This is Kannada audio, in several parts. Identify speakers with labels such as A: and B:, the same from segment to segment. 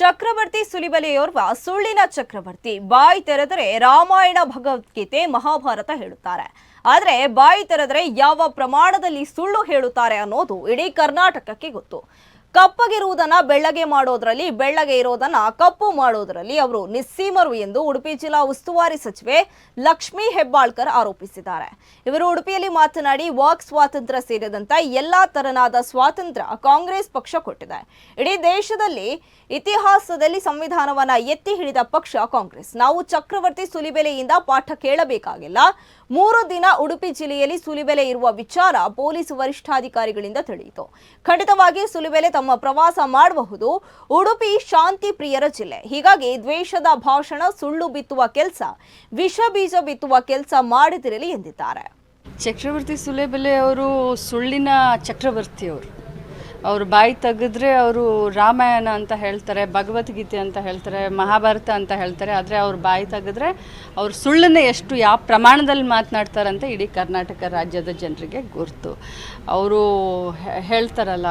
A: ಚಕ್ರವರ್ತಿ ಸುಲಿಬಲೆಯೋರ್ವ ಸುಳ್ಳಿನ ಚಕ್ರವರ್ತಿ. ಬಾಯಿ ತೆರೆದರೆ ರಾಮಾಯಣ ಭಗವದ್ಗೀತೆ ಮಹಾಭಾರತ ಹೇಳುತ್ತಾರೆ. ಆದರೆ ಬಾಯಿ ತೆರೆದರೆ ಯಾವ ಪ್ರಮಾಣದಲ್ಲಿ ಸುಳ್ಳು ಹೇಳುತ್ತಾರೆ ಅನ್ನೋದು ಇಡೀ ಕರ್ನಾಟಕಕ್ಕೆ ಗೊತ್ತು. ಕಪ್ಪಗಿರುವುದನ್ನ ಬೆಳ್ಳಗೆ ಮಾಡೋದ್ರಲ್ಲಿ, ಬೆಳ್ಳಗೆ ಇರೋದನ್ನ ಕಪ್ಪು ಮಾಡೋದ್ರಲ್ಲಿ ಅವರು ನಿಸ್ಸೀಮರು ಎಂದು ಉಡುಪಿ ಜಿಲ್ಲಾ ಉಸ್ತುವಾರಿ ಸಚಿವೆ ಲಕ್ಷ್ಮೀ ಹೆಬ್ಬಾಳ್ಕರ್ ಆರೋಪಿಸಿದ್ದಾರೆ. ಇವರು ಉಡುಪಿಯಲ್ಲಿ ಮಾತನಾಡಿ, ವಾಕ್ ಸ್ವಾತಂತ್ರ್ಯ ಸೇರಿದಂತೆ ಎಲ್ಲಾ ತರನಾದ ಸ್ವಾತಂತ್ರ್ಯ ಕಾಂಗ್ರೆಸ್ ಪಕ್ಷ ಕೊಟ್ಟಿದೆ. ಇಡೀ ದೇಶದಲ್ಲಿ ಇತಿಹಾಸದಲ್ಲಿ ಸಂವಿಧಾನವನ್ನ ಎತ್ತಿ ಹಿಡಿದ ಪಕ್ಷ ಕಾಂಗ್ರೆಸ್. ನಾವು ಚಕ್ರವರ್ತಿ ಸುಲಿಬೆಲೆಯಿಂದ ಪಾಠ ಕೇಳಬೇಕಾಗಿಲ್ಲ. ಮೂರು ದಿನ ಉಡುಪಿ ಜಿಲ್ಲೆಯಲ್ಲಿ ಸುಲಿಬೆಲೆ ಇರುವ ವಿಚಾರ ಪೊಲೀಸ್ ವರಿಷ್ಠಾಧಿಕಾರಿಗಳಿಂದ ತಿಳಿಯಿತು. ಖಂಡಿತವಾಗಿ ಸುಲಿಬೆಲೆ ತಮ್ಮ ಪ್ರವಾಸ ಮಾಡಬಹುದು. ಉಡುಪಿ ಶಾಂತಿ ಪ್ರಿಯರ ಜಿಲ್ಲೆ. ಹೀಗಾಗಿ ದ್ವೇಷದ ಭಾಷಣ, ಸುಳ್ಳು ಬಿತ್ತುವ ಕೆಲಸ, ವಿಷ ಬೀಜ ಬಿತ್ತುವ ಕೆಲಸ ಮಾಡದಿರಲಿ ಎಂದಿದ್ದಾರೆ.
B: ಚಕ್ರವರ್ತಿ ಸುಲೇಬೆಲೆ ಅವರು ಸುಳ್ಳಿನ ಚಕ್ರವರ್ತಿಯವರು. ಅವರು ಬಾಯಿ ತೆಗೆದ್ರೆ ಅವರು ರಾಮಾಯಣ ಅಂತ ಹೇಳ್ತಾರೆ, ಭಗವದ್ಗೀತೆ ಅಂತ ಹೇಳ್ತಾರೆ, ಮಹಾಭಾರತ ಅಂತ ಹೇಳ್ತಾರೆ. ಆದರೆ ಅವ್ರು ಬಾಯಿ ತೆಗೆದ್ರೆ ಅವ್ರು ಸುಳ್ಳನ್ನೇ ಎಷ್ಟು ಯಾವ ಪ್ರಮಾಣದಲ್ಲಿ ಮಾತನಾಡ್ತಾರಂತ ಇಡೀ ಕರ್ನಾಟಕ ರಾಜ್ಯದ ಜನರಿಗೆ ಗುರ್ತು ಅವರು ಹೇಳ್ತಾರಲ್ಲ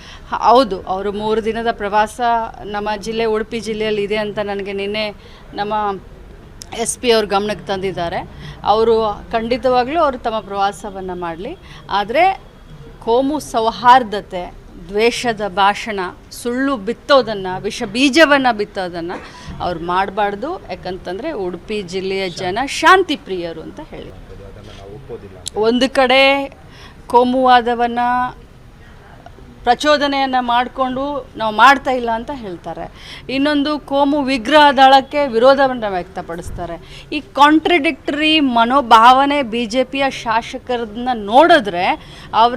B: ಹೌದು ಅವರು ಮೂರು ದಿನದ ಪ್ರವಾಸ ನಮ್ಮ ಜಿಲ್ಲೆ ಉಡುಪಿ ಜಿಲ್ಲೆಯಲ್ಲಿ ಇದೆ ಅಂತ ನನಗೆ ನಿನ್ನೆ ನಮ್ಮ ಎಸ್ ಪಿ ಅವ್ರ ಗಮನಕ್ಕೆ ತಂದಿದ್ದಾರೆ. ಅವರು ಖಂಡಿತವಾಗಲೂ ಅವರು ತಮ್ಮ ಪ್ರವಾಸವನ್ನು ಮಾಡಲಿ. ಆದರೆ ಕೋಮು ಸೌಹಾರ್ದತೆ ದ್ವೇಷದ ಭಾಷಣ ಸುಳ್ಳು ಬಿತ್ತೋದನ್ನು ವಿಷ ಬೀಜವನ್ನು ಬಿತ್ತೋದನ್ನು ಅವ್ರು ಮಾಡಬಾರ್ದು. ಯಾಕಂತಂದರೆ ಉಡುಪಿ ಜಿಲ್ಲೆಯ ಜನ ಶಾಂತಿ ಪ್ರಿಯರು ಅಂತ ಹೇಳಿ. ಒಂದು ಕಡೆ ಕೋಮುವಾದವನ್ನು ಪ್ರಚೋದನೆಯನ್ನು ಮಾಡಿಕೊಂಡು ನಾವು ಮಾಡ್ತಾ ಇಲ್ಲ ಅಂತ ಹೇಳ್ತಾರೆ. ಇನ್ನೊಂದು ಕೋಮು ವಿಗ್ರಹ ದಳಕ್ಕೆ ವಿರೋಧವನ್ನು ವ್ಯಕ್ತಪಡಿಸ್ತಾರೆ. ಈ ಕಾಂಟ್ರಡಿಕ್ಟರಿ ಮನೋಭಾವನೆ ಬಿ ಜೆ ಪಿಯ ಶಾಸಕರನ್ನ ನೋಡಿದ್ರೆ ಅವರ